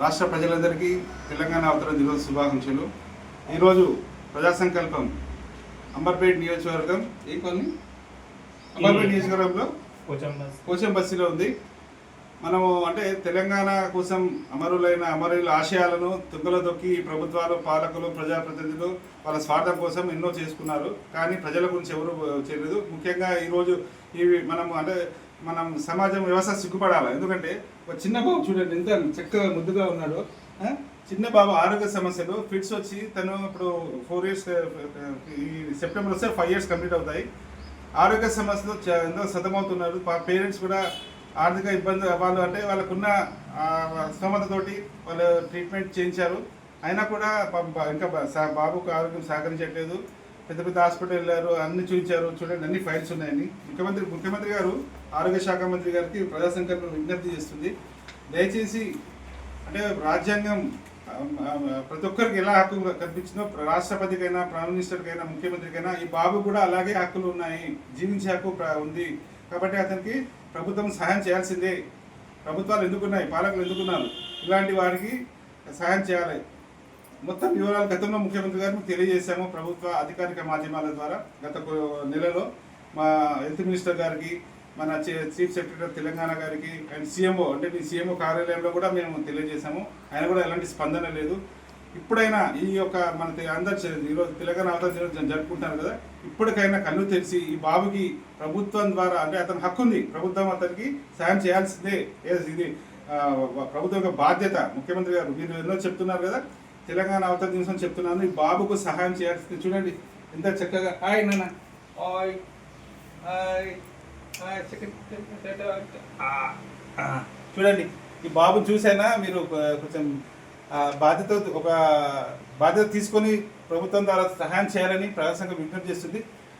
రాష్ట్ర ప్రజలందరికీ తెలంగాణ అవతరణ దినోత్సవ శుభాకాంక్షలు. ఈరోజు ప్రజా సంకల్పం అంబర్పేట్ నియోజకవర్గం ఏ కాలనీ? అంబర్పేట్ నియోజకవర్గంలో? కోచం బస్సీలో ఉంది. మనము అంటే తెలంగాణ కోసం అమరులైన అమరుల ఆశయాలను తుంగలో దొక్కి ప్రభుత్వాలు పాలకులు ప్రజాప్రతినిధులు వాళ్ళ స్వార్థం కోసం ఎన్నో చేసుకున్నారు. కానీ ప్రజల గురించి ఎవరు చేయలేదు. ముఖ్యంగా ఈరోజు ఇవి మనం అంటే మనం సమాజం వ్యవస్థ సిగ్గుపడాలి. ఎందుకంటే ఒక చిన్న బాబు చూడండి ఎంత చక్కగా ముద్దుగా ఉన్నాడు చిన్న బాబు ఆరోగ్య సమస్యలు ఫిట్స్ వచ్చి తను ఇప్పుడు ఫోర్ ఇయర్స్ ఈ సెప్టెంబర్ వస్తే ఫైవ్ ఇయర్స్ కంప్లీట్ అవుతాయి. ఆరోగ్య సమస్యలు ఎంతో సతమవుతున్నారు. పేరెంట్స్ కూడా ఆర్థిక ఇబ్బంది వాళ్ళు అంటే వాళ్ళకున్న ఆ, స్తోమతతోటి వాళ్ళు ట్రీట్మెంట్ చేయించారు. అయినా కూడా ఇంకా బాబుకు ఆరోగ్యం సహకరించట్లేదు. పెద్ద పెద్ద హాస్పిటల్ వెళ్ళారు అన్ని చూపించారు చూడండి అన్ని ఫైల్స్ ఉన్నాయని. ముఖ్యమంత్రి ముఖ్యమంత్రి గారు ఆరోగ్య శాఖ మంత్రి గారికి ప్రజా సంకల్పం విజ్ఞప్తి చేస్తుంది. దయచేసి అంటే రాజ్యాంగం ప్రతి ఒక్కరికి ఎలా హక్కు కల్పించిందో రాష్ట్రపతికైనా ప్రైమ్ మినిస్టర్కైనా ముఖ్యమంత్రికైనా ఈ బాబు కూడా అలాగే హక్కులు ఉన్నాయి జీవించే హక్కు ఉంది. కాబట్టి అతనికి ప్రభుత్వం సహాయం చేయాల్సిందే. ప్రభుత్వాలు ఎందుకున్నాయి? పాలకులు ఎందుకున్నారు? ఇలాంటి వారికి సహాయం చేయాలి. మొత్తం వివరాలు గతంలో ముఖ్యమంత్రి గారు తెలియజేశాము. ప్రభుత్వ అధికారిక మాధ్యమాల ద్వారా గత నెలలో మా హెల్త్ మినిస్టర్ గారికి మన చీఫ్ సెక్రటరీ తెలంగాణ గారికి అండ్ సీఎంఓ అంటే మీ సీఎంఓ కార్యాలయంలో కూడా మేము తెలియజేశాము. ఆయన కూడా ఎలాంటి స్పందన లేదు. ఇప్పుడైనా ఈ యొక్క మన అందరు ఈరోజు తెలంగాణ అవతరణ దినోత్సవం జరుపుకుంటున్నారు కదా ఇప్పటికైనా కళ్ళు తెరిచి ఈ బాబుకి ప్రభుత్వం ద్వారా అంటే అతని హక్కు ఉంది. ప్రభుత్వం అతనికి సాయం చేయాల్సిందే. ఇది ప్రభుత్వం యొక్క బాధ్యత ముఖ్యమంత్రి గారు. మీరు ఎన్నో చెప్తున్నారు కదా తెలంగాణ అవతరణ దినోత్సవం చెప్తున్నాను. ఈ బాబుకు సహాయం చేయాల్సింది చూడండి. ఎంత చక్కగా. హాయ్ నాన్న. హాయ్. హాయ్. చూడండి. ఈ బాబు చూసైనా మీరు కొంచెం బాధ్యత ఒక బాధ్యత తీసుకొని ప్రభుత్వం ద్వారా సహాయం చేయాలని ప్రజాసంఘం విజ్ఞప్తి చేస్తుంది.